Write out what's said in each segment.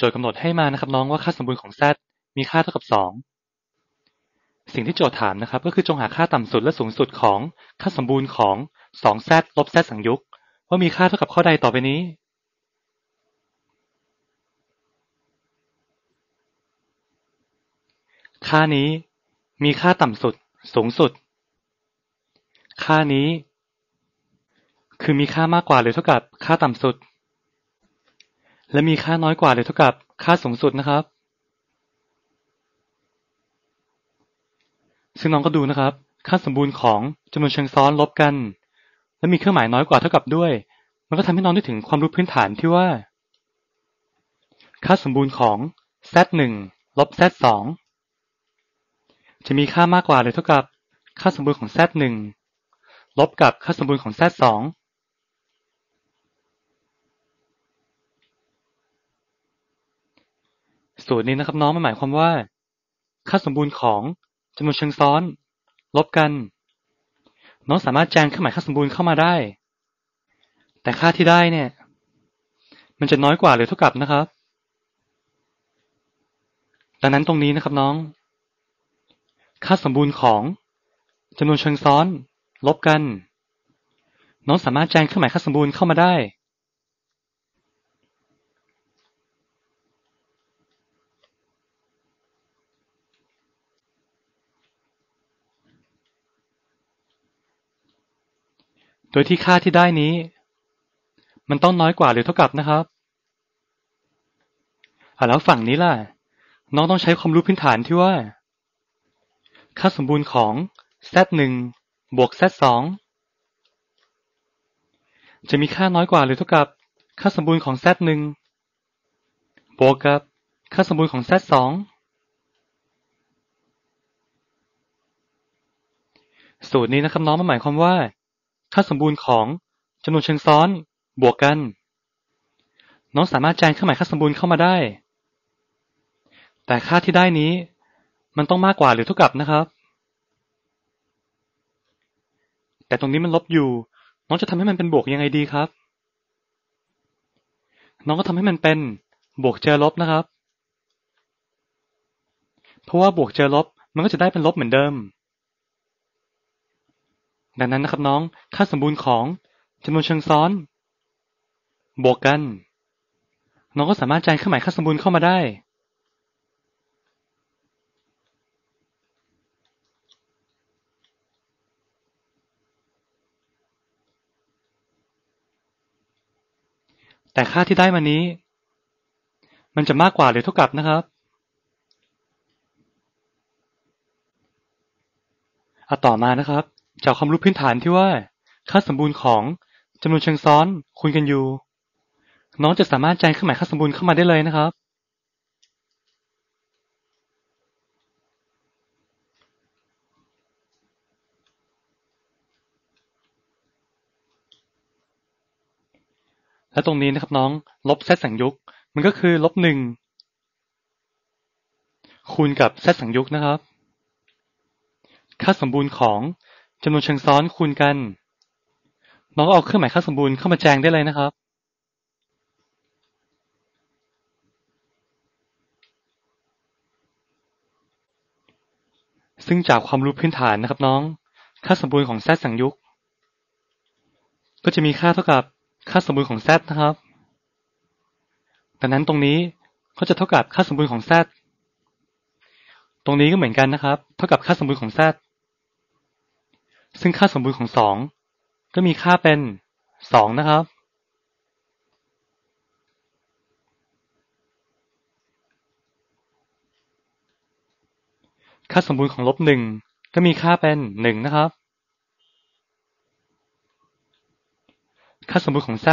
โจทย์กำหนดให้มานะครับน้องว่าค่าสมบูรณ์ของ z มีค่าเท่ากับ 2 สิ่งที่โจทย์ถามนะครับ ก็คือจงหาค่าต่ำสุดและสูงสุดของค่าสมบูรณ์ของ 2z ลบ z สังยุกว่ามีค่าเท่ากับข้อใดต่อไปนี้ ค่านี้มีค่าต่ำสุด สูงสุด ค่านี้ คือมีค่ามากกว่าหรือเท่ากับค่าต่ำสุด และมีค่าน้อยกว่าหรือเท่ากับค่าสูงสุดนะครับ ซึ่งน้องก็ดูนะครับ ค่าสมบูรณ์ของจำนวนเชิงซ้อนลบกัน และมีเครื่องหมายน้อยกว่าเท่ากับด้วย มันก็ทำให้น้องได้ถึงความรู้พื้นฐานที่ว่า ค่าสมบูรณ์ของ z1 ลบ z2 จะมีค่ามากกว่าหรือเท่ากับค่าสมบูรณ์ของ z1 ลบกับค่าสมบูรณ์ของ z2 สูตรนี้นะครับ น้องมันหมายความว่า ค่าสมบูรณ์ของจำนวนเชิงซ้อน ลบกัน น้องสามารถแจงเครื่องหมายค่าสมบูรณ์เข้ามาได้ แต่ค่าที่ได้เนี่ย มันจะน้อยกว่าหรือเท่ากับนะครับ ดังนั้นตรงนี้นะครับน้อง ค่าสมบูรณ์ของจำนวนเชิงซ้อน ลบกัน น้องสามารถแจงเครื่องหมายค่าสมบูรณ์เข้ามาได้ โดยที่ค่าที่ได้นี้ มันต้องน้อยกว่าหรือเท่ากับนะครับอ่าแล้วฝั่งนี้ล่ะ น้องต้องใช้ความรู้พื้นฐานที่ว่า ค่าสมบูรณ์ของ z1 บวก z2 จะมีค่าน้อยกว่าหรือเท่ากับ ค่าสมบูรณ์ของ z1 บวกกับ ค่าสมบูรณ์ของ z2 สูตรนี้นะครับน้องมันหมายความว่า ค่าสมบูรณ์ของจำนวนเชิงซ้อน บวกกัน น้องสามารถแจงเครื่องหมายค่าสมบูรณ์เข้ามาได้ แต่ค่าที่ได้นี้ มันต้องมากกว่าหรือเท่ากับนะครับ แต่ตรงนี้มันลบอยู่ น้องจะทำให้มันเป็นบวกยังไงดีครับ น้องก็ทำให้มันเป็นบวกเจอลบนะครับ เพราะว่าบวกเจอลบมันก็จะได้เป็นลบเหมือนเดิม ดังนั้นนะครับน้อง ค่าสมบูรณ์ของจำนวนเชิงซ้อน บวกกัน น้องก็สามารถแจงเครื่องหมายค่าสมบูรณ์เข้ามาได้ แต่ค่าที่ได้มานี้ มันจะมากกว่าหรือเท่ากับนะครับอะต่อมานะครับ จากความรู้พื้นฐานที่ว่า ค่าสมบูรณ์ของจำนวนเชิงซ้อนคูณกันอยู่ น้องจะสามารถแจ้งเครื่องหมายค่าสมบูรณ์เข้ามาได้เลยนะครับ และตรงนี้นะครับน้องลบเซตสังยุกมันก็คือลบหนึ่งคูณกับเซตสังยุกนะครับ ค่าสมบูรณ์ของ จำนวนเชิงซ้อนคูณกัน น้องเอาเครื่องหมายค่าสมบูรณ์เข้ามาแจงได้เลยนะครับซึ่งจากความรู้พื้นฐานนะครับน้อง ค่าสมบูรณ์ของ z สังยุกก็จะมีค่าเท่ากับค่าสมบูรณ์ของ z นะครับ ดังนั้นตรงนี้ก็จะเท่ากับค่าสมบูรณ์ของ z ตรงนี้ก็เหมือนกันนะครับ เท่ากับค่าสมบูรณ์ของ z ซึ่ ซึ่งค่าสมบูรณ์ของสองก็มีค่าเป็นสองนะครับ ค่าสมบูรณ์ของลบหนึ่งก็มีค่าเป็นหนึ่งนะครับ ค่าสมบูรณ์ของ z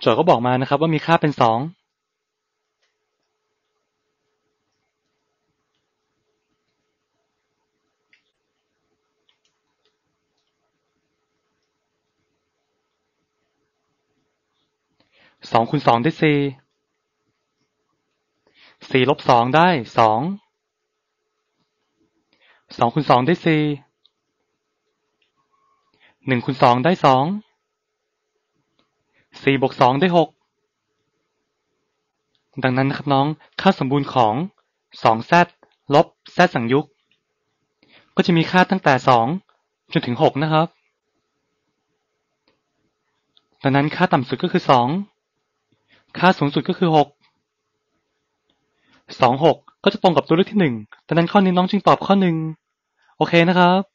โจทย์ก็บอกมานะครับว่ามีค่าเป็นสอง สองคูณสองได้สี่ สี่ลบสองได้สอง สองคูณสองได้สี่ หนึ่งคูณสองได้สอง สี่บวกสองได้หก ดังนั้นนะครับน้อง ค่าสมบูรณ์ของ 2z ลบ z สังยุกก็จะมีค่าตั้งแต่2จนถึง6นะครับ ดังนั้นค่าต่ำสุดก็คือ2 ค่าสูงสุดก็คือ6 2 6ก็จะตรงกับตัวเลือกที่1ดังนั้นข้อนี้น้องจึงตอบข้อหนึ่ง โอเคนะครับ